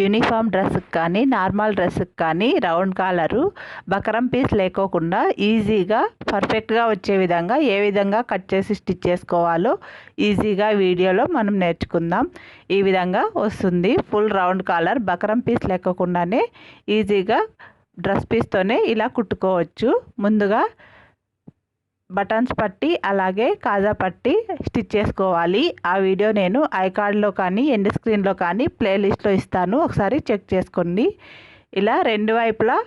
Uniform డ్రెస్కి కానీ normal డ్రెస్కి కానీ రౌండ్ కాలరు బకరం పీస్ లేకోకుండా ఈజీగా పర్ఫెక్ట్గా వచ్చే విధంగా ఏ విధంగా కట్ చేసి స్టిచ్ చేసుకోవాలో ఈజీగా వీడియోలో మనం నేర్చుకుందాం. ఈ విధంగా వస్తుంది full round collar buckram piece లేకోకుండానే ఈజీగా డ్రెస్ పీస్తోనే ఇలా కుట్టుకోవచ్చు. ముందుగా బటన్స్ పట్టి అలాగే కాజా పట్టి స్టిచ్ చేసుకోవాలి. ఆ వీడియో నేను ఐకార్డ్లో కానీ ఎండ్ స్క్రీన్లో కానీ ప్లేలిస్ట్లో ఇస్తాను. ఒకసారి చెక్ చేసుకోండి. ఇలా రెండు వైపులా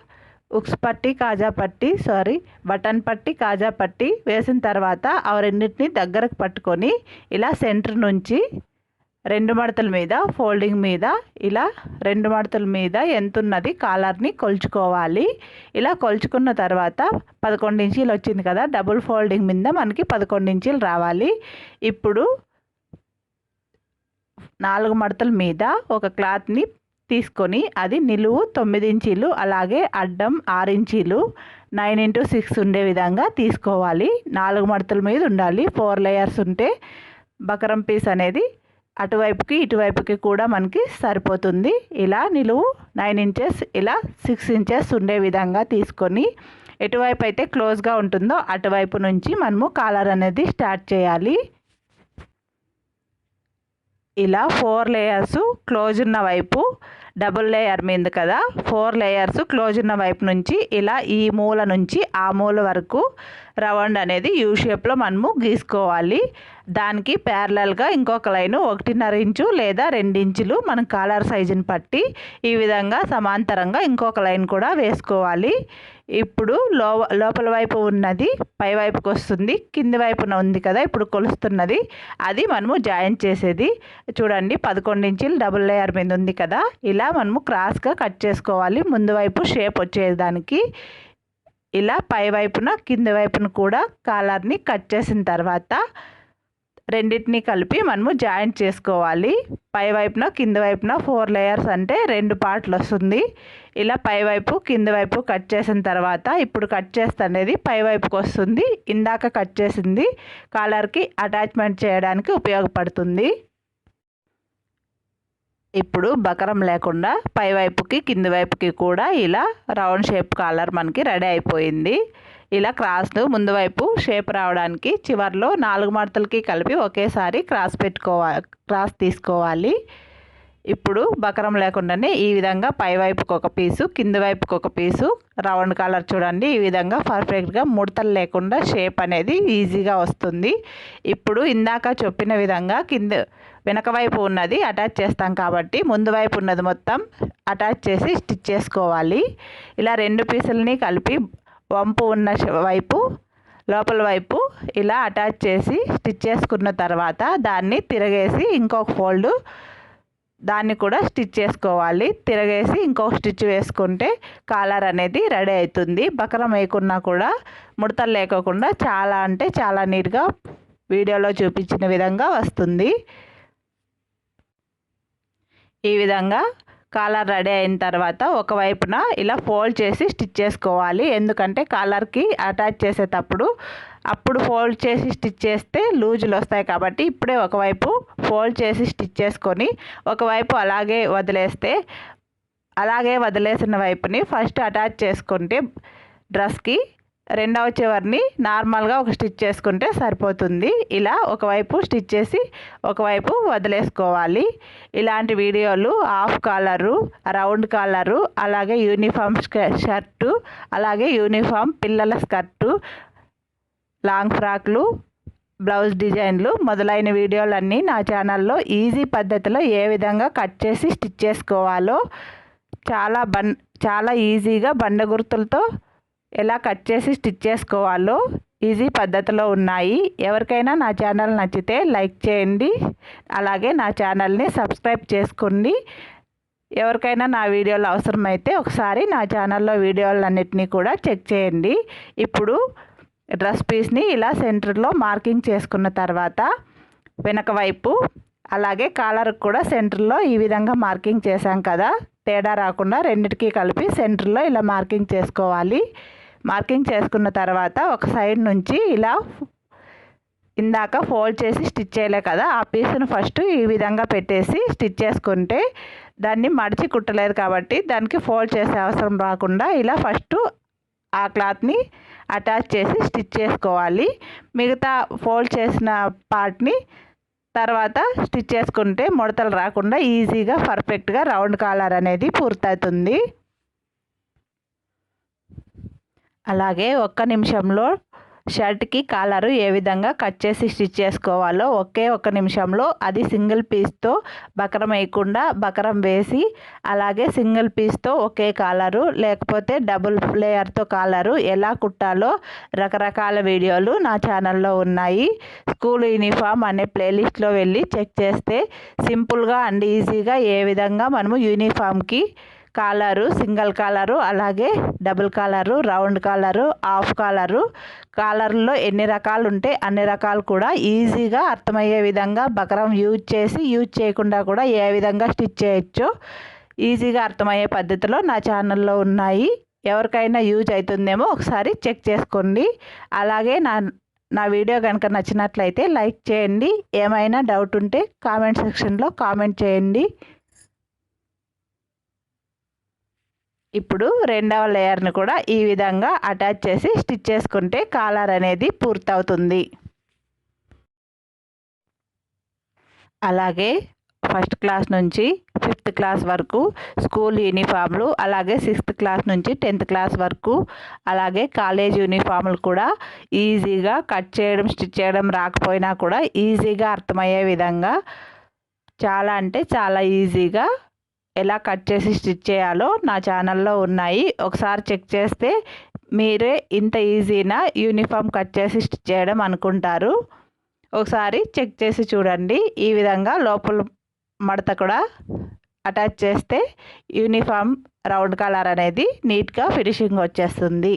ఉక్స్ పట్టి కాజా పట్టి సారీ బటన్ పట్టి కాజా పట్టి వేసిన తర్వాత ఆ రెండింటిని దగ్గరకు పట్టుకొని ఇలా సెంటర్ నుంచి రెండు మడతల మీద ఫోల్డింగ్ మీద ఇలా రెండు మడతల మీద ఎంత ఉన్నది కాలర్ని కొలుచుకోవాలి. ఇలా కొలుచుకున్న తర్వాత పదకొండు ఇంచీలు వచ్చింది కదా డబుల్ ఫోల్డింగ్ మీద మనకి పదకొండు ఇంచీలు రావాలి. ఇప్పుడు నాలుగు మడతల మీద ఒక క్లాత్ని తీసుకొని అది నిలువు తొమ్మిది ఇంచీలు అలాగే అడ్డం ఆరు ఇంచీలు నైన్ ఇంటూ సిక్స్ ఉండే విధంగా తీసుకోవాలి. నాలుగు మడతల మీద ఉండాలి. ఫోర్ లేయర్స్ ఉంటే బకరం పీస్ అనేది అటువైపుకి ఇటువైపుకి కూడా మనకి సరిపోతుంది. ఇలా నిలువు నైన్ ఇంచెస్ ఇలా సిక్స్ ఇంచెస్ ఉండే విధంగా తీసుకొని ఎటువైపు అయితే క్లోజ్గా ఉంటుందో అటువైపు నుంచి మనము కాలర్ అనేది స్టార్ట్ చేయాలి. ఇలా ఫోర్ లేయర్స్ క్లోజ్ ఉన్న వైపు డబుల్ లేయర్ మీద కదా ఫోర్ లేయర్స్ క్లోజ్ ఉన్న వైపు నుంచి ఇలా ఈ మూల నుంచి ఆ మూల వరకు రౌండ్ అనేది యూ షేప్లో మనము గీసుకోవాలి. దానికి ప్యారలల్గా ఇంకొక లైను ఒకటిన్నర ఇంచు లేదా రెండించులు మనం కాలర్ సైజుని పట్టి ఈ విధంగా సమాంతరంగా ఇంకొక లైన్ కూడా వేసుకోవాలి. ఇప్పుడు లో లోపల వైపు ఉన్నది పై వైపుకి వస్తుంది కింది వైపున ఉంది కదా ఇప్పుడు కొలుస్తున్నది అది మనము జాయిన్ చేసేది. చూడండి పదకొండు ఇంచులు డబుల్ లేయర్ మీద ఉంది కదా ఇలా మనము క్రాస్గా కట్ చేసుకోవాలి. ముందు వైపు షేప్ వచ్చేదానికి. ఇలా పై వైపున కింది వైపున కూడా కాలర్ని కట్ చేసిన తర్వాత రెండింటిని కలిపి మనము జాయింట్ చేసుకోవాలి. పై వైపున కింది వైపున ఫోర్ లేయర్స్ అంటే రెండు పార్ట్లు వస్తుంది. ఇలా పై వైపు కింది వైపు కట్ చేసిన తర్వాత ఇప్పుడు కట్ చేస్తనేది పై వైపుకి వస్తుంది. ఇందాక కట్ చేసింది కాలర్కి అటాచ్మెంట్ చేయడానికి ఉపయోగపడుతుంది. ఇప్పుడు బకరం లేకుండా పై వైపుకి కింది వైపుకి కూడా ఇలా రౌండ్ షేప్ కాలర్ మనకి రెడీ అయిపోయింది. ఇలా క్రాస్ ముందు వైపు షేప్ రావడానికి చివర్లో నాలుగు మడతలకి కలిపి ఒకేసారి క్రాస్ పెట్టుకోవాలి క్రాస్ తీసుకోవాలి. ఇప్పుడు బకరం లేకుండానే ఈ విధంగా పై వైపుకి ఒక పీసు కింది వైపుకి ఒక పీసు రౌండ్ కలర్ చూడండి. ఈ విధంగా పర్ఫెక్ట్గా ముడతలు లేకుండా షేప్ అనేది ఈజీగా వస్తుంది. ఇప్పుడు ఇందాక చెప్పిన విధంగా కింద వెనక వైపు ఉన్నది అటాచ్ చేస్తాం కాబట్టి ముందు వైపు ఉన్నది మొత్తం అటాచ్ చేసి స్టిచ్ చేసుకోవాలి. ఇలా రెండు పీసులని కలిపి వంపు ఉన్న వైపు లోపల వైపు ఇలా అటాచ్ చేసి స్టిచ్ చేసుకున్న తర్వాత దాన్ని తిరగేసి ఇంకొక ఫోల్డ్ దాన్ని కూడా స్టిచ్ చేసుకోవాలి. తిరగేసి ఇంకొక స్టిచ్ వేసుకుంటే కాలర్ అనేది రెడీ అవుతుంది. బకరం వేయకున్నా కూడా ముడతలు లేకోకుండా చాలా అంటే చాలా నీట్గా వీడియోలో చూపించిన విధంగా వస్తుంది. ఈ విధంగా కాలర్ రెడీ అయిన తర్వాత ఒకవైపున ఇలా ఫోల్డ్ చేసి స్టిచ్ చేసుకోవాలి. ఎందుకంటే కాలర్కి అటాచ్ చేసేటప్పుడు అప్పుడు ఫోల్డ్ చేసి స్టిచ్ చేస్తే లూజులు వస్తాయి కాబట్టి ఇప్పుడే ఒకవైపు ఫోల్డ్ చేసి స్టిచ్ చేసుకొని ఒకవైపు అలాగే వదిలేస్తే అలాగే వదిలేసిన వైపుని ఫస్ట్ అటాచ్ చేసుకుంటే డ్రెస్కి రెండవ చివరిని నార్మల్గా ఒక స్టిచ్ చేసుకుంటే సరిపోతుంది. ఇలా ఒకవైపు స్టిచ్ చేసి ఒకవైపు వదిలేసుకోవాలి. ఇలాంటి వీడియోలు హాఫ్ కాలరు రౌండ్ కాలరు అలాగే యూనిఫామ్ షర్టు అలాగే యూనిఫామ్ పిల్లల స్కర్టు లాంగ్ ఫ్రాక్లు బ్లౌజ్ డిజైన్లు మొదలైన వీడియోలన్నీ నా ఛానల్లో ఈజీ పద్ధతిలో ఏ విధంగా కట్ చేసి స్టిచ్ చేసుకోవాలో చాలా బన్ చాలా ఈజీగా బండ గుర్తులతో ఎలా కట్ చేసి స్టిచ్ చేసుకోవాలో ఈజీ పద్ధతిలో ఉన్నాయి. ఎవరికైనా నా ఛానల్ నచ్చితే లైక్ చేయండి. అలాగే నా ఛానల్ని సబ్స్క్రైబ్ చేసుకోండి. ఎవరికైనా నా వీడియోలు అవసరమైతే ఒకసారి నా ఛానల్లో వీడియోలన్నింటినీ కూడా చెక్ చేయండి. ఇప్పుడు డ్రెస్ పీస్ని ఇలా సెంటర్లో మార్కింగ్ చేసుకున్న తర్వాత వెనక వైపు అలాగే కాలర్ కూడా సెంటర్లో ఈ విధంగా మార్కింగ్ చేశాం కదా. తేడా రాకుండా రెండిటికి కలిపి సెంటర్లో ఇలా మార్కింగ్ చేసుకోవాలి. మార్కింగ్ చేసుకున్న తర్వాత ఒక సైడ్ నుంచి ఇలా ఇందాక ఫోల్డ్ చేసి స్టిచ్ చేయలే కదా ఆ పీస్ను ఫస్ట్ ఈ విధంగా పెట్టేసి స్టిచ్ చేసుకుంటే దాన్ని మడిచి కుట్టలేదు కాబట్టి దానికి ఫోల్డ్ చేసే అవసరం రాకుండా ఇలా ఫస్ట్ ఆ క్లాత్ని అటాచ్ చేసి స్టిచ్ చేసుకోవాలి. మిగతా ఫోల్డ్ చేసిన పార్ట్ని తర్వాత స్టిచ్ చేసుకుంటే ముడతలు రాకుండా ఈజీగా పర్ఫెక్ట్గా రౌండ్ కాలర్ అనేది పూర్తవుతుంది. అలాగే ఒక్క నిమిషంలో షర్ట్కి కాలరు ఏ విధంగా కట్ చేసి స్టిచ్ చేసుకోవాలో ఒకే ఒక నిమిషంలో అది సింగిల్ పీస్తో బకరం వేయకుండా బకరం వేసి అలాగే సింగిల్ పీస్తో ఒకే కాలరు లేకపోతే డబుల్ లేయర్తో కాలరు ఎలా కుట్టాలో రకరకాల వీడియోలు నా ఛానల్లో ఉన్నాయి. స్కూల్ యూనిఫామ్ అనే ప్లేలిస్ట్లో వెళ్ళి చెక్ చేస్తే సింపుల్గా అండ్ ఈజీగా ఏ విధంగా మనము యూనిఫామ్కి కాలరు సింగిల్ కాలరు అలాగే double collar round collar half collar. కాలర్లో ఎన్ని రకాలు ఉంటే అన్ని రకాలు కూడా ఈజీగా అర్థమయ్యే విధంగా బకరం యూజ్ చేసి యూజ్ చేయకుండా కూడా ఏ విధంగా స్టిచ్ చేయొచ్చో ఈజీగా అర్థమయ్యే పద్ధతిలో నా ఛానల్లో ఉన్నాయి. ఎవరికైనా యూజ్ అవుతుందేమో ఒకసారి చెక్ చేసుకోండి. అలాగే నా నా వీడియో కనుక నచ్చినట్లయితే లైక్ చేయండి. ఏమైనా డౌట్ ఉంటే కామెంట్ సెక్షన్లో కామెంట్ చేయండి. ఇప్పుడు రెండవ లేయర్ని కూడా ఈ విధంగా అటాచ్ చేసి స్టిచ్ చేసుకుంటే కాలర్ అనేది పూర్తవుతుంది. అలాగే ఫస్ట్ క్లాస్ నుంచి ఫిఫ్త్ క్లాస్ వరకు స్కూల్ యూనిఫామ్లు అలాగే సిక్స్త్ క్లాస్ నుంచి టెన్త్ క్లాస్ వరకు అలాగే కాలేజ్ యూనిఫామ్లు కూడా ఈజీగా కట్ చేయడం స్టిచ్ చేయడం రాకపోయినా కూడా ఈజీగా అర్థమయ్యే విధంగా చాలా అంటే చాలా ఈజీగా ఎలా కట్ చేసి స్టిచ్ చేయాలో నా ఛానల్లో ఉన్నాయి. ఒకసారి చెక్ చేస్తే మీరే ఇంత ఈజీనా యూనిఫామ్ కట్ చేసి స్టిచ్ చేయడం అనుకుంటారు. ఒకసారి చెక్ చేసి చూడండి. ఈ విధంగా లోపల మడత కూడా అటాచ్ చేస్తే యూనిఫామ్ రౌండ్ కలర్ అనేది నీట్గా ఫినిషింగ్ వచ్చేస్తుంది.